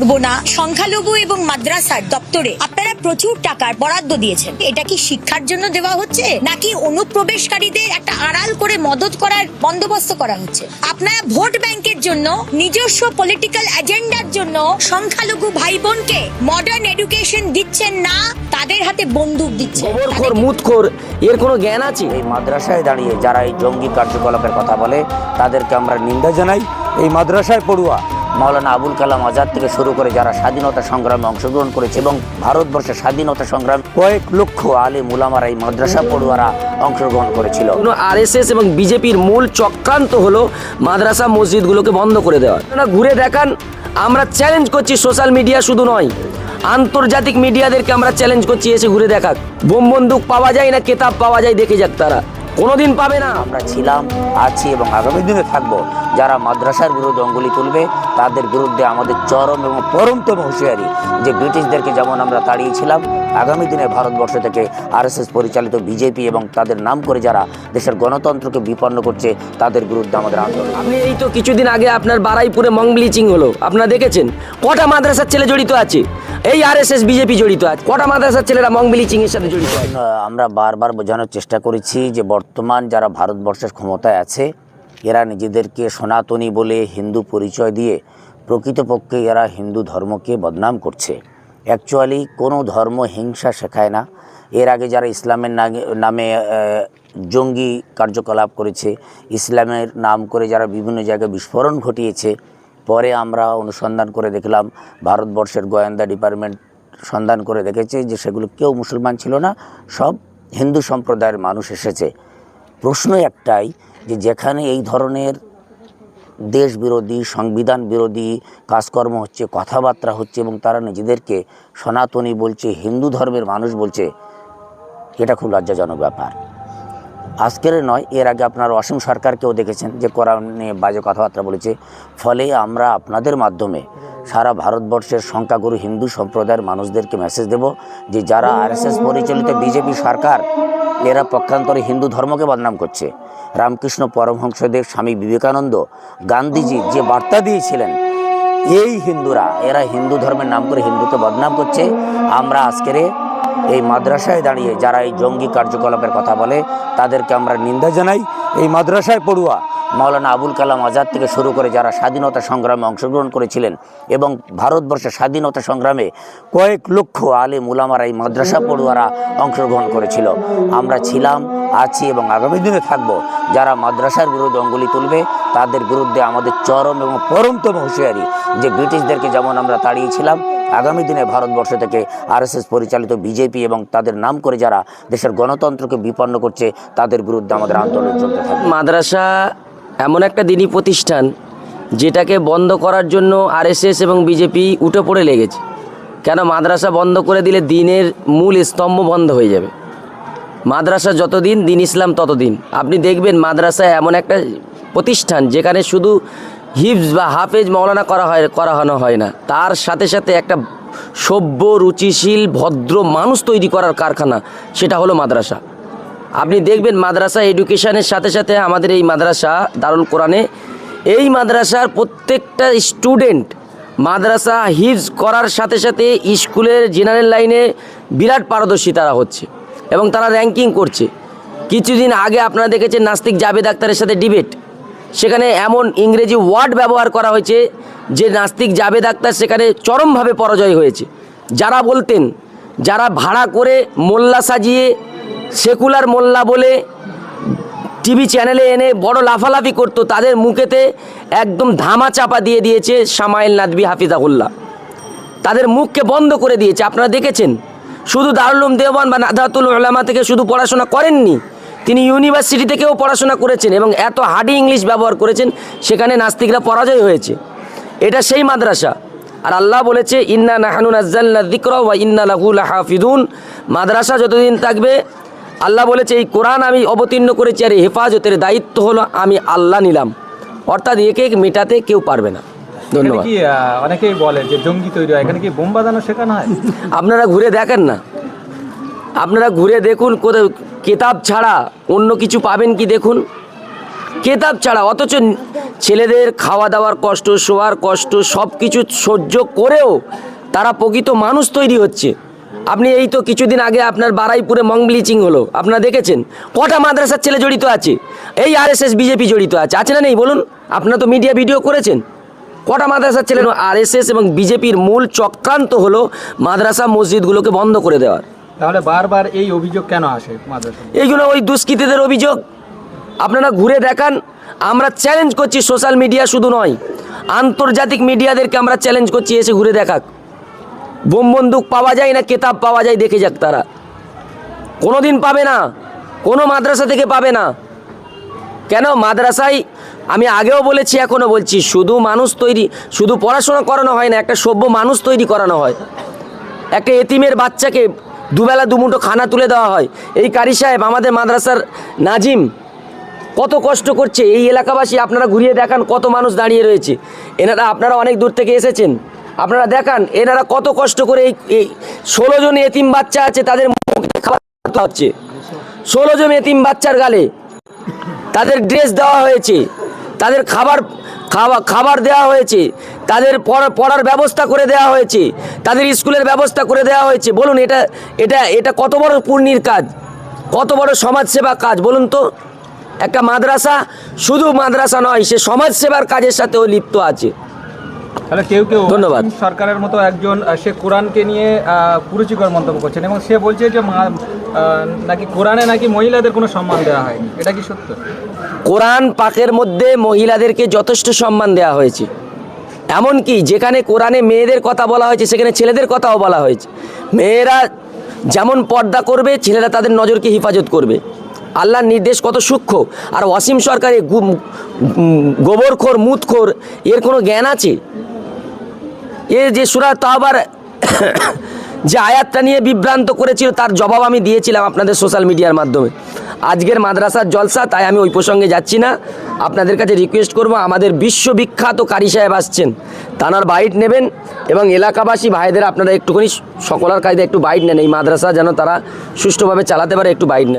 করব না সংখ্যালঘু এবং মাদ্রাসার দপ্তরে আপনারা প্রচুর টাকার বরাদ্দ দিয়েছেন। এটা কি শিক্ষার জন্য দেওয়া হচ্ছে নাকি অনুপ্রবেশকারীদের একটা আড়াল করে মদত করার বন্দোবস্ত করা হচ্ছে? আপনারা ভোট ব্যাংকের জন্য নিজস্ব পলিটিক্যাল এজেন্ডার জন্য সংখ্যালঘু ভাই বোনকে মডার্ন এডুকেশন দিচ্ছেন না তাদের হাতে বন্দুক দিচ্ছেন। গোবরখোর মুতখোর এর কোনো জ্ঞান আছে? এই মাদ্রাসায় দাঁড়িয়ে যারা এই জঙ্গি কার্যকলাপের কথা বলে তাদেরকে আমরা নিন্দা জানাই। এই মাদ্রাসায় পড়ুয়া মাওলানা আবুল কালাম আজাদ থেকে শুরু করে যারা স্বাধীনতা সংগ্রামে অংশগ্রহণ করেছে এবং ভারতবর্ষের স্বাধীনতা সংগ্রাম, কয়েক লক্ষ আলে মুলামারা এই মাদ্রাসা পড়ুয়ারা অংশগ্রহণ করেছিল। আরএসএস এবং বিজেপির মূল চক্রান্ত হলো মাদ্রাসা মসজিদগুলোকে বন্ধ করে দেওয়া। ঘুরে দেখান, আমরা চ্যালেঞ্জ করছি সোশ্যাল মিডিয়া শুধু নয়, আন্তর্জাতিক মিডিয়াদেরকে আমরা চ্যালেঞ্জ করছি, এসে ঘুরে দেখাক। বোম বন্দুক পাওয়া যায় না, কেতাব পাওয়া যায়, দেখে যাক তারা। কোনোদিন পাবে না। আমরা ছিলাম আছি এবং আগামী দিনে থাকব। যারা মাদ্রাসার বিরুদ্ধে অঙ্গুলি তুলবে তাদের বিরুদ্ধে আমাদের চরম এবং পরমতম হুঁশিয়ারি যে ব্রিটিশদেরকে যেমন আমরা তাড়িয়েছিলাম আগামী দিনে ভারতবর্ষ থেকে আরএসএস পরিচালিত বিজেপি এবং তাদের নাম করে যারা দেশের গণতন্ত্রকে বিপন্ন করছে তাদের বিরুদ্ধে আমাদের আন্দোলন। আপনি এই তো কিছুদিন আগে আপনার বারাইপুরে মং ব্লিচিং হলো। আপনারা দেখেছেন? কটা মাদ্রাসার ছেলে জড়িত আছে? এই আর এস এস বিজেপি জড়িত আছে। কটা মাদ্রাসার ছেলেরা মং ব্লিচিং এর সাথে জড়িত আমরা বারবার বোঝানোর চেষ্টা করেছি যে বর্তমান যারা ভারতবর্ষের ক্ষমতায় আছে, এরা নিজেদেরকে সনাতনী বলে হিন্দু পরিচয় দিয়ে প্রকৃতপক্ষে এরা হিন্দু ধর্মকে বদনাম করছে। অ্যাকচুয়ালি কোনো ধর্ম হিংসা শেখায় না। এর আগে যারা ইসলামের নামে জঙ্গি কার্যকলাপ করেছে, ইসলামের নাম করে যারা বিভিন্ন জায়গায় বিস্ফোরণ ঘটিয়েছে পরে আমরা অনুসন্ধান করে দেখলাম, ভারতবর্ষের গোয়েন্দা ডিপার্টমেন্ট সন্ধান করে দেখেছে যে সেগুলো কেউ মুসলমান ছিল না, সব হিন্দু সম্প্রদায়ের মানুষ এসেছে। প্রশ্ন একটাই যে যেখানে এই ধরনের দেশ বিরোধী সংবিধান বিরোধী কাজকর্ম হচ্ছে, কথাবার্তা হচ্ছে এবং তারা নিজেদেরকে সনাতনী বলছে, হিন্দু ধর্মের মানুষ বলছে, এটা খুব লজ্জাজনক ব্যাপার। আজকের নয়, এর আগে আপনার অসীম সরকারকেও দেখেছেন যে কোরআন নিয়ে বাজে কথাবার্তা বলেছে। ফলে আমরা আপনাদের মাধ্যমে সারা ভারতবর্ষের সংখ্যাগুরু হিন্দু সম্প্রদায়ের মানুষদেরকে মেসেজ দেব যে যারা আরএসএস পরিচালিত বিজেপি সরকার, এরা পক্ষান্তরে হিন্দু ধর্মকে বদনাম করছে। রামকৃষ্ণ পরমহংসদেব, স্বামী বিবেকানন্দ, গান্ধীজি যে বার্তা দিয়েছিলেন, এই হিন্দুরা, এরা হিন্দু ধর্মের নাম করে হিন্দুকে বদনাম করছে। আমরা আজকের এই মাদ্রাসায় দাঁড়িয়ে যারা এই জঙ্গি কার্যকলাপের কথা বলে, তাদেরকে আমরা নিন্দা জানাই। এই মাদ্রাসায় পড়ুয়া মাওলানা আবুল কালাম আজাদ থেকে শুরু করে যারা স্বাধীনতা সংগ্রামে অংশগ্রহণ করেছিলেন এবং ভারতবর্ষের স্বাধীনতা সংগ্রামে কয়েক লক্ষ আলে মুলামারা এই মাদ্রাসা পড়ুয়ারা অংশগ্রহণ করেছিল। আমরা ছিলাম, আছি এবং আগামী দিনে থাকব। যারা মাদ্রাসার বিরুদ্ধে অঙ্গুলি তুলবে, তাদের বিরুদ্ধে আমাদের চরম এবং পরমতম হুঁশিয়ারি যে ব্রিটিশদেরকে যেমন আমরা তাড়িয়েছিলাম, আগামী দিনে ভারতবর্ষ থেকে আরএসএস পরিচালিত বিজেপি এবং তাদের নাম করে যারা দেশের গণতন্ত্রকে বিপন্ন করছে, তাদের বিরুদ্ধে আমাদের আন্দোলন চলতে থাকবে। মাদ্রাসা এমন একটা দিনই প্রতিষ্ঠান যেটাকে বন্ধ করার জন্য আরএসএস এবং বিজেপি উঠে পড়ে লেগেছে। কেন মাদ্রাসা বন্ধ করে দিলে দিনের মূল স্তম্ভ বন্ধ হয়ে যাবে? মাদ্রাসা যতদিন, দিন ইসলাম ততদিন। আপনি দেখবেন মাদ্রাসা এমন একটা প্রতিষ্ঠান যেখানে শুধু হিফজ বা হাফেজ মৌলানা করা হয়, করানো হয় না। তার সাথে সাথে একটা সভ্য, রুচিশীল, ভদ্র মানুষ তৈরি করার কারখানা, সেটা হলো মাদ্রাসা। আপনি দেখবেন মাদ্রাসা এডুকেশনের সাথে সাথে আমাদের এই মাদ্রাসা দারুল কোরআনে, এই মাদ্রাসার প্রত্যেকটা স্টুডেন্ট মাদ্রাসা হিফজ করার সাথে সাথে স্কুলের জেনারেল লাইনে বিরাট পারদর্শী তারা হচ্ছে এবং তারা র্যাঙ্কিং করছে। কিছুদিন আগে আপনারা দেখেছেন নাস্তিক জাবেদ আক্তারের সাথে ডিবেট সেখানে এমন ইংরেজি ওয়ার্ড ব্যবহার করা হয়েছে যে নাস্তিক জাবেদ আক্তার সেখানে চরমভাবে পরাজয় হয়েছে। যারা বলতেন, যারা ভাড়া করে মোল্লা সাজিয়ে সেকুলার মোল্লা বলে টিভি চ্যানেলে এনে বড় লাফালাফি করতো, তাদের মুখেতে একদম ধামা চাপা দিয়ে দিয়েছে সামাইল নাদবি হাফিজাহুল্লাহ। তাদের মুখকে বন্ধ করে দিয়েছে, আপনারা দেখেছেন? শুধু দারুলুম দেওয়ান বা নাদাতুল ওলামা থেকে শুধু পড়াশোনা করেননি, তিনি ইউনিভার্সিটি থেকেও পড়াশোনা করেছেন এবং এত হার্ডি ইংলিশ ব্যবহার করেছেন, সেখানে নাস্তিকরা পরাজয় হয়েছে। এটা সেই মাদ্রাসা। আর আল্লাহ বলেছে, ইন্না নাহানুন আজ্জাল্লা দিক্র ওয়া ইন্না লাহুল হাফিদুন মাদ্রাসা যতদিন থাকবে আল্লাহ বলেছে এই কোরআন আমি অবতীর্ণ করেছি আর এই হেফাজতের দায়িত্ব হলো আমি আল্লাহ নিলাম। অর্থাৎ একে মেটাতে কেউ পারবে না। ধন্যবাদ। অনেকেই বলে যে জঙ্গি তৈরি হয় এখানে কি বোম বাঁধানো শেখানো হয়? আপনারা ঘুরে দেখেন না। আপনারা ঘুরে দেখুন কোথাও কেতাব ছাড়া অন্য কিছু পাবেন কি দেখুন? কেতাব ছাড়া অথচ ছেলেদের খাওয়া দাওয়ার কষ্ট শোয়ার কষ্ট সব কিছু সহ্য করেও তারা প্রকৃত মানুষ তৈরি হচ্ছে। আপনি এই তো কিছুদিন আগে আপনার বারাইপুরে মং ব্লিচিং হলো। আপনারা দেখেছেন? কটা মাদ্রাসার ছেলে জড়িত আছে। এই আরএসএস বিজেপি জড়িত আছে। আছে না নেই? বলুন। আপনারা তো মিডিয়া ভিডিও করেছেন। কটা মাদ্রাসার ছেলে আরএসএস এবং বিজেপির মূল চক্রান্ত হলো মাদ্রাসা মসজিদগুলোকে বন্ধ করে দেওয়ার। তাহলে বারবার এই অভিযোগ কেন আসে মাদ্রাসা? এইগুলো ওই দুষ্কৃতীদের অভিযোগ। আপনারা ঘুরে দেখান। আমরা চ্যালেঞ্জ করছি সোশ্যাল মিডিয়া শুধু নয়। আন্তর্জাতিক মিডিয়াদেরকে আমরা চ্যালেঞ্জ করছি এসে ঘুরে দেখাক। বোম বন্দুক পাওয়া যায় না, কেতাব পাওয়া যায়, দেখে যাক তারা। কোনো দিন পাবে না, কোনো মাদ্রাসা থেকে পাবে না। কেন? মাদ্রাসায়, আমি আগেও বলেছি, এখনও বলছি, শুধু মানুষ তৈরি, শুধু পড়াশোনা করানো হয় না, একটা সভ্য মানুষ তৈরি করানো হয়। একটা এতিমের বাচ্চাকে দুবেলা দুমুঠো খানা তুলে দেওয়া হয়। এই কারি সাহেব, আমাদের মাদ্রাসার নাজিম, কত কষ্ট করছে। এই এলাকাবাসী, আপনারা ঘুরিয়ে দেখান কত মানুষ দাঁড়িয়ে রয়েছে। এনারা আপনারা অনেক দূর থেকে এসেছেন। আপনারা দেখান, এনারা কত কষ্ট করে এই ষোলো জন এতিম বাচ্চা আছে, তাদের মুখে খাবার হচ্ছে। ষোলো জন এতিম বাচ্চার গালে তাদের ড্রেস দেওয়া হয়েছে, তাদের খাবার খাওয়া খাবার দেওয়া হয়েছে, তাদের পড়া- পড়ার ব্যবস্থা করে দেওয়া হয়েছে, তাদের স্কুলের ব্যবস্থা করে দেওয়া হয়েছে। বলুন, এটা এটা এটা কত বড় পূর্ণির কাজ, কত বড় সমাজসেবা কাজ, বলুন তো। একটা মাদ্রাসা শুধু মাদ্রাসা নয়, সে সমাজসেবার কাজের সাথেও লিপ্ত আছে। তাহলে কেউ কেউ ধন্যবাদ। সরকারের মতো একজন সে কোরআনকে নিয়ে কুরুচিকর মন্তব্য করছেন এবং সে বলছে যে নাকি কোরআনে নাকি মহিলাদের কোনো সম্মান দেওয়া হয়নি। এটা কি সত্য? কোরআন পাকের মধ্যে মহিলাদেরকে যথেষ্ট সম্মান দেওয়া হয়েছে। এমনকি যেখানে কোরআনে মেয়েদের কথা বলা হয়েছে সেখানে ছেলেদের কথাও বলা হয়েছে। মেয়েরা যেমন পর্দা করবে ছেলেরা তাদের নজরকে হেফাজত করবে। আল্লাহর নির্দেশ কত সূক্ষ্ম। আর অসীম সরকারে গোবরখোর মুতখোর এর কোনো জ্ঞান আছে? এ যে সুরা তাওবার, যে আয়াতটা নিয়ে বিভ্রান্ত করেছিল, তার জবাব আমি দিয়েছিলাম আপনাদের সোশ্যাল মিডিয়ার মাধ্যমে। আজকের মাদ্রাসার জলসা, তাই আমি ওই প্রসঙ্গে যাচ্ছি না। আপনাদের কাছে রিকোয়েস্ট করব, আমাদের বিশ্ববিখ্যাত কারি সাহেব আসছেন। তানার বাইট নেবেন এবং এলাকাবাসী, ভাইদের আপনারা একটুখানি, সকলার কায়দে একটু বাইট নেন। এই মাদ্রাসা যেন তারা সুষ্ঠুভাবে চালাতে পারে, একটু বাইট নেন।